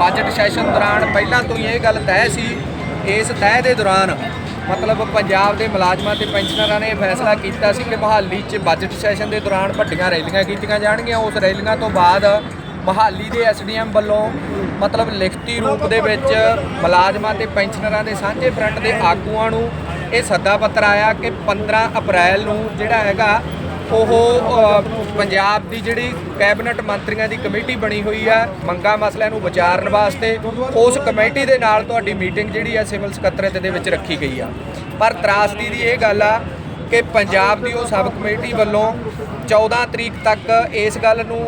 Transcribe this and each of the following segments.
Budget session ਦੌਰਾਨ ਪਹਿਲਾਂ ਤੋਂ ਹੀ ਇਹ ਗੱਲ ਤੈਅ ਸੀ, ਇਸ ਤੈਅ ਦੇ ਦੌਰਾਨ ਮਤਲਬ ਪੰਜਾਬ ਦੇ ਮੁਲਾਜ਼ਮਾਂ ਤੇ ਪੈਨਸ਼ਨਰਾਂ ਨੇ ਇਹ ਫੈਸਲਾ ਕੀਤਾ ਸੀ ਕਿ ਮਹਾਲੀ 'ਚ ਬਜਟ ਸੈਸ਼ਨ ਦੇ ਦੌਰਾਨ ਵੱਡੀਆਂ ਰੈਲੀਆਂ ਕੀਤੀਆਂ ਜਾਣਗੀਆਂ। ਉਸ ਰੈਲੀਆਂ ਤੋਂ ਬਾਅਦ ਮਹਾਲੀ ਦੇ ਐਸਡੀਐਮ ਵੱਲੋਂ ਮਤਲਬ ਲਿਖਤੀ ਰੂਪ ਦੇ ਵਿੱਚ ਮੁਲਾਜ਼ਮਾਂ ਤੇ ਪੈਨਸ਼ਨਰਾਂ ਦੇ ਸਾਂਝੇ ਫਰੰਟ ਦੇ ਆਗੂਆਂ ਨੂੰ ਇਹ ਸੱਦਾ ਪੱਤਰ ਆਇਆ ਕਿ 15 ਅਪ੍ਰੈਲ ਨੂੰ ਜਿਹੜਾ ਹੈਗਾ ਉਹ ਪੰਜਾਬ ਦੀ ਜਿਹੜੀ ਕੈਬਨਿਟ ਮੰਤਰੀਆਂ ਦੀ ਕਮੇਟੀ ਬਣੀ ਹੋਈ ਆ, ਮੰਗਾ ਮਸਲਿਆਂ ਨੂੰ ਵਿਚਾਰਨ ਵਾਸਤੇ, ਉਸ ਕਮੇਟੀ ਦੇ ਨਾਲ ਤੁਹਾਡੀ ਮੀਟਿੰਗ ਜਿਹੜੀ ਆ ਸਿਵਲ ਸਕੱਤਰੇਤ ਦੇ ਵਿੱਚ ਰੱਖੀ ਗਈ ਆ। ਪਰ ਤਰਾਸਦੀ ਦੀ ਇਹ ਗੱਲ ਆ ਕਿ ਪੰਜਾਬ ਦੀ ਉਹ ਸਬ ਕਮੇਟੀ ਵੱਲੋਂ 14 ਤਰੀਕ ਤੱਕ ਇਸ ਗੱਲ ਨੂੰ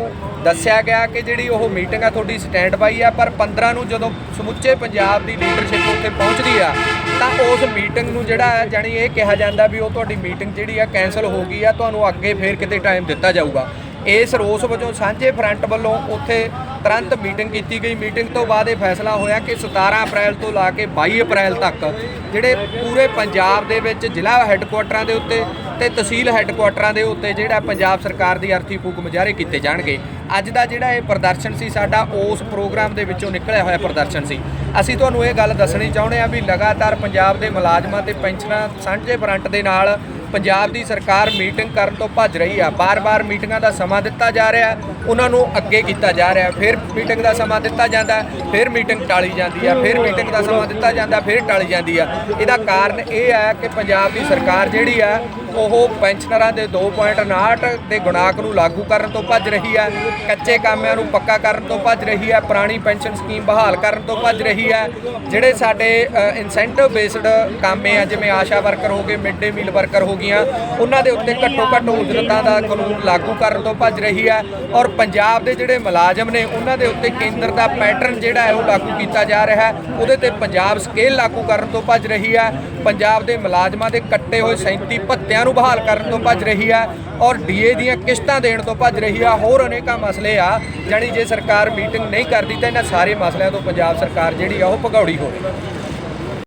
ਦੱਸਿਆ ਗਿਆ ਕਿ ਜਿਹੜੀ ਉਹ ਮੀਟਿੰਗ ਆ ਤੁਹਾਡੀ ਸਟੈਂਡ ਬਾਈ ਆ, ਪਰ 15 ਨੂੰ ਜਦੋਂ ਸਮੁੱਚੇ ਪੰਜਾਬ ਦੀ ਲੀਡਰਸ਼ਿਪ ਉੱਥੇ ਪਹੁੰਚਦੀ ਆ ਤਾਂ ਉਸ ਮੀਟਿੰਗ ਨੂੰ ਜਿਹੜਾ ਹੈ, ਜਾਣੀ ਇਹ ਕਿਹਾ ਜਾਂਦਾ ਵੀ ਉਹ ਤੁਹਾਡੀ ਮੀਟਿੰਗ ਜਿਹੜੀ ਆ ਕੈਨਸਲ ਹੋ ਗਈ ਆ, ਤੁਹਾਨੂੰ ਅੱਗੇ ਫੇਰ ਕਿਤੇ ਟਾਈਮ ਦਿੱਤਾ ਜਾਊਗਾ। ਇਸ ਰੋਸ ਵਜੋਂ ਸਾਂਝੇ ਫਰੰਟ ਵੱਲੋਂ ਉੱਥੇ ਤੁਰੰਤ ਮੀਟਿੰਗ ਕੀਤੀ ਗਈ। ਮੀਟਿੰਗ ਤੋਂ ਬਾਅਦ ਇਹ ਫੈਸਲਾ ਹੋਇਆ ਕਿ 17 ਅਪ੍ਰੈਲ ਤੋਂ ਲਾ ਕੇ 22 ਅਪ੍ਰੈਲ ਤੱਕ, ਜਿਹੜੇ ਪੂਰੇ ਪੰਜਾਬ ਦੇ ਵਿੱਚ ਜ਼ਿਲ੍ਹਾ ਹੈੱਡਕੁਆਟਰਾਂ ਦੇ ਉੱਤੇ ਤੇ ਤਹਿਸੀਲ ਹੈੱਡਕੁਆਟਰਾਂ ਦੇ ਉੱਤੇ ਜਿਹੜਾ ਪੰਜਾਬ ਸਰਕਾਰ ਦੀ ਅਰਥੀ ਹੁਕਮ ਜਾਰੀ ਕੀਤੇ ਜਾਣਗੇ। ਅੱਜ ਦਾ ਜਿਹੜਾ ਇਹ ਪ੍ਰਦਰਸ਼ਨ ਸੀ ਸਾਡਾ, ਉਸ ਪ੍ਰੋਗਰਾਮ ਦੇ ਵਿੱਚੋਂ ਨਿਕਲਿਆ ਹੋਇਆ ਪ੍ਰਦਰਸ਼ਨ ਸੀ। ਅਸੀਂ ਤੁਹਾਨੂੰ ਇਹ ਗੱਲ ਦੱਸਣੀ ਚਾਹੁੰਦੇ ਹਾਂ ਵੀ ਲਗਾਤਾਰ ਪੰਜਾਬ ਦੇ ਮੁਲਾਜ਼ਮਾਂ ਤੇ ਪੈਨਸ਼ਨਾਂ ਸਾਂਝੇ ਫਰੰਟ ਦੇ ਨਾਲ ਪੰਜਾਬ ਦੀ ਸਰਕਾਰ ਮੀਟਿੰਗ ਕਰਨ ਤੋਂ ਭੱਜ ਰਹੀ ਆ। ਬਾਰ-ਬਾਰ ਮੀਟਿੰਗਾਂ ਦਾ ਸਮਾਂ ਦਿੱਤਾ ਜਾ ਰਿਹਾ। ਉਹਨਾਂ ਨੂੰ ਅੱਗੇ ਕੀਤਾ ਜਾ ਰਿਹਾ। ਫਿਰ ਮੀਟਿੰਗ ਦਾ ਸਮਾਂ ਦਿੱਤਾ ਜਾਂਦਾ, ਫਿਰ ਮੀਟਿੰਗ ਟਾਲੀ ਜਾਂਦੀ ਆ, ਫਿਰ ਮੀਟਿੰਗ ਦਾ ਸਮਾਂ ਦਿੱਤਾ ਜਾਂਦਾ, ਫਿਰ ਟਾਲੀ ਜਾਂਦੀ ਆ। ਇਹਦਾ ਕਾਰਨ ਇਹ ਹੈ ਕਿ ਪੰਜਾਬ ਦੀ ਸਰਕਾਰ ਜਿਹੜੀ ਆ, ਉਹ ਪੈਨਸ਼ਨਰਾਂ ਦੇ 2.59 ਦੇ ਗੁਣਾਕ ਨੂੰ ਲਾਗੂ ਕਰਨ ਤੋਂ ਭੱਜ ਰਹੀ ਹੈ ਕੱਚੇ ਕਾਮਿਆਂ ਨੂੰ ਪੱਕਾ ਕਰਨ ਤੋਂ ਭੱਜ ਰਹੀ ਹੈ ਪੁਰਾਣੀ ਪੈਨਸ਼ਨ ਸਕੀਮ ਬਹਾਲ ਕਰਨ ਤੋਂ ਭੱਜ ਰਹੀ ਹੈ ਜਿਹੜੇ ਸਾਡੇ ਇਨਸੈਂਟਿਵ ਬੇਸਡ ਕਾਮੇ ਆ, ਜਿਵੇਂ ਆਸ਼ਾ ਵਰਕਰ ਹੋ ਗਏ ਮਿਡ ਡੇ ਮੀਲ ਵਰਕਰ ਹੋ ਗਈਆਂ। ਉਹਨਾਂ ਦੇ ਉੱਤੇ ਘੱਟੋ ਘੱਟ ਉਜਰਤਾਂ ਦਾ ਕਾਨੂੰਨ ਲਾਗੂ ਕਰਨ ਤੋਂ ਭੱਜ ਰਹੀ ਹੈ ਔਰ ਪੰਜਾਬ ਦੇ ਜਿਹੜੇ ਮੁਲਾਜ਼ਮ ਨੇ, ਉਹਨਾਂ ਦੇ ਉੱਤੇ ਕੇਂਦਰ ਦਾ ਪੈਟਰਨ ਜਿਹੜਾ ਹੈ ਉਹ ਲਾਗੂ ਕੀਤਾ ਜਾ ਰਿਹਾ ਹੈ। ਉਹਦੇ ਤੇ ਪੰਜਾਬ ਸਕੇਲ ਲਾਗੂ ਕਰਨ ਤੋਂ ਭੱਜ ਰਹੀ ਹੈ। ਪੰਜਾਬ ਦੇ ਮੁਲਾਜ਼ਮਾਂ ਦੇ ਕੱਟੇ ਹੋਏ 37 ਭੱਤਿਆਂ ਨੂੰ ਬਹਾਲ ਕਰਨ ਤੋਂ ਭੱਜ ਰਹੀ ਹੈ ਔਰ ਡੀਏ ਦੀਆਂ ਕਿਸ਼ਤਾਂ ਦੇਣ ਤੋਂ ਭੱਜ ਰਹੀ ਆ ਹੋਰ ਅਨੇਕਾਂ ਮਸਲੇ ਆ, ਜਾਣੀ ਜੇ ਸਰਕਾਰ ਮੀਟਿੰਗ ਨਹੀਂ ਕਰਦੀ ਤਾਂ ਇਹਨਾਂ ਸਾਰੇ ਮਸਲਿਆਂ ਤੋਂ ਪੰਜਾਬ ਸਰਕਾਰ ਜਿਹੜੀ ਆ ਉਹ ਭਗੌੜੀ ਹੋਵੇ